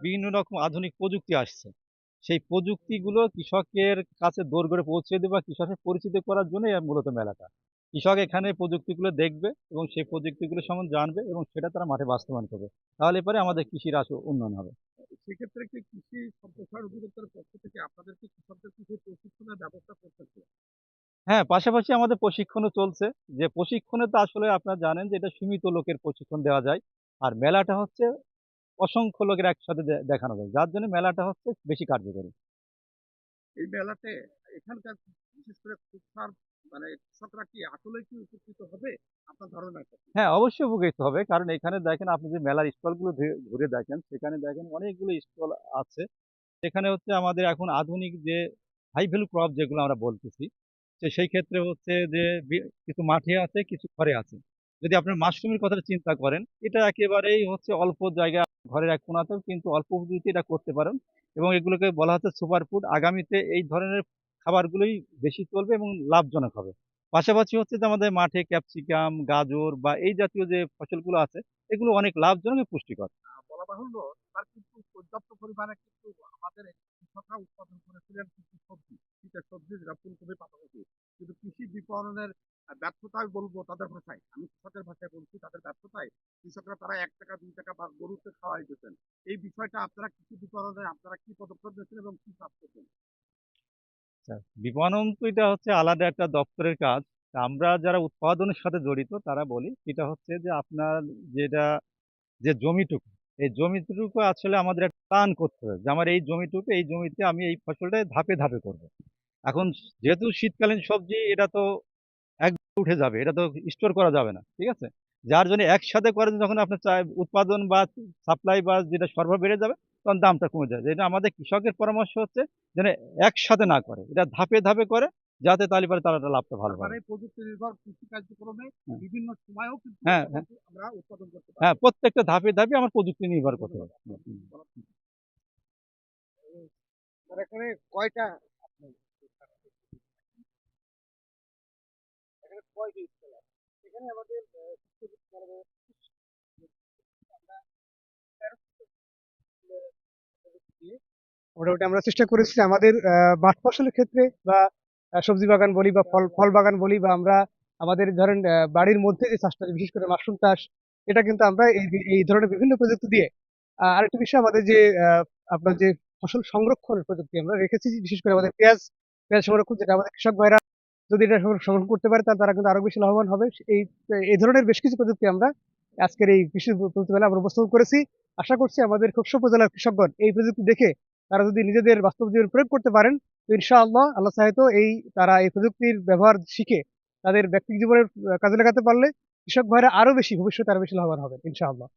বিভিন্ন রকম আধুনিক প্রযুক্তি আসছে। সেই প্রযুক্তিগুলো কৃষকের কাছে দৌড় করে পৌঁছে দেবে বা কৃষকের পরিচিত করার জন্যই মূলত মেলাটা। কৃষক এখানে প্রযুক্তিগুলো দেখবে এবং সেই প্রযুক্তিগুলো সম্বন্ধে জানবে এবং সেটা তারা মাঠে বাস্তবায়ন করবে। তাহলে পরে আমাদের কৃষির আসল উন্নয়ন হবে। সেক্ষেত্রে কি কৃষি সম্প্রসারণ অধিদপ্তরের পক্ষ থেকে আপনাদের কি কৃষকদের কিছু প্রশিক্ষণের ব্যবস্থা করতেছে হ্যাঁ পাশাপাশি আমাদের প্রশিক্ষণও চলছে। যে প্রশিক্ষণে তো আসলে আপনারা জানেন যে এটা সীমিত লোকের প্রশিক্ষণ দেওয়া যায়। আর মেলাটা হচ্ছে অসংখ্য লোকের একসাথে দেখানো যায় যার জন্য মেলাটা হচ্ছে বেশি কার্যকরী। এই মেলাতে এখানকার বিশেষ করে মানে কৃষকরা কি আসলে কি উপকৃত হবে? আপনার ধারণা হ্যাঁ অবশ্যই উপকৃত হবে কারণ এখানে দেখেন আপনি যে মেলার স্টলগুলো ঘুরে দেখেন সেখানে দেখেন অনেকগুলো স্টল আছে। সেখানে হচ্ছে আমাদের এখন আধুনিক যে হাই ভ্যালু ক্রপ যেগুলো আমরা বলতেছি সেই ক্ষেত্রে হচ্ছে যে কিছু মাঠে আছে কিছু ঘরে আছে। যদি আপনার মাশরুমের কথা চিন্তা করেন, এটা একেবারেই হচ্ছে অল্প জায়গা ঘরের এক কোনাতেও কিন্তু অল্প পুঁজিতে এটা করতে পারেন। এবং এগুলোকে বলা হচ্ছে সুপার ফুড। আগামীতে এই ধরনের খাবারগুলোই বেশি চলবে এবং লাভজনক হবে। পাশাপাশি হচ্ছে যে আমাদের মাঠে ক্যাপসিকাম, গাজর বা এই জাতীয় যে ফসলগুলো আছে, এগুলো অনেক লাভজনক পুষ্টিকর। বলা বাহুল্য কিন্তু পর্যাপ্ত পরিমাণে কিন্তু আমাদের কিন্তু কৃষি বিপণনের আহ, ব্যর্থতাই বলব তাদের ভাষায়। আমি কৃষকের ভাষায় বলছি তাদের ব্যর্থতায় কৃষকরা তারা এক টাকা দুই টাকা বা গরুতে খাওয়াই দিতেন। এই বিষয়টা আপনারা কৃষি বিপণনে আপনারা কি পদক্ষেপ নিয়েছেন এবং কি কাজ করছেন? বিপণন তো এটা হচ্ছে আলাদা একটা দপ্তরের কাজ। আমরা যারা উৎপাদনের সাথে জড়িত তারা বলি এটা হচ্ছে যে আপনার যেটা যে জমিটুকু এই জমিটুকু আসলে আমাদের একটা প্ল্যান করতে হবে। যে আমার এই জমিটুকু এই জমিতে আমি এই ফসলটা ধাপে ধাপে করব। এখন যেহেতু শীতকালীন সবজি এটা তো একদম উঠে যাবে এটা তো স্টোর করা যাবে না ঠিক আছে? যার জন্য একসাথে করেন যখন আপনার চাই উৎপাদন বা সাপ্লাই বা যেটা সর্ব বেড়ে যাবে তখন দামটা কমে যায়। এটা আমাদের কৃষকের পরামর্শ হচ্ছে যেন একসাথে না করে এটা ধাপে ধাপে করে যাতে তাহলে পরে তারা লাভটা ভালো মানে পাবে প্রযুক্তি নির্ভর কৃষি কার্যক্রমে হ্যাঁ। বিভিন্ন সময়েও হ্যাঁ, হ্যাঁ। আমরা উৎপাদন করতে হ্যাঁ প্রত্যেকটা ধাপে ধাপে আমার প্রযুক্তি নির্ভর করতে হবে। এখানে কয়টা মোটামুটি আমরা চেষ্টা করেছি আমাদের মাঠ ফসলের ক্ষেত্রে বা সবজি বাগান বলি বা ফল ফল বাগান বলি বা আমরা আমাদের ধরেন বাড়ির মধ্যে যে চাষটা, বিশেষ করে মাশরুম চাষ, এটা কিন্তু আমরা এই ধরনের বিভিন্ন প্রযুক্তি দিয়ে আরেকটা বিষয় আমাদের যে আপনার যে ফসল সংরক্ষণের প্রযুক্তি আমরা রেখেছি, বিশেষ করে আমাদের পেঁয়াজ পেঁয়াজ সংরক্ষণ, যেটা আমাদের কৃষক ভাইরা যদি এটা সংরক্ষণ করতে পারে তাহলে তারা কিন্তু আরও বেশি লাভবান হবে। এই এই ধরনের বেশ কিছু প্রযুক্তি আমরা আজকের এই কৃষি প্রযুক্তি মেলা আমরা উপস্থাপন করেছি। আশা করছি আমাদের খুবশো উপজেলার কৃষকগণ এই প্রযুক্তি দেখে তারা যদি নিজেদের বাস্তব জীবন প্রয়োগ করতে পারেন, তো ইনশাআল্লাহ আল্লাহ সাহেব এই তারা এই প্রযুক্তির ব্যবহার শিখে তাদের ব্যক্তিক জীবনের কাজে লাগাতে পারলে কৃষক ভাইরা আরও বেশি ভবিষ্যতে আরও বেশি লাভবান হবেন, ইনশাআল্লাহ।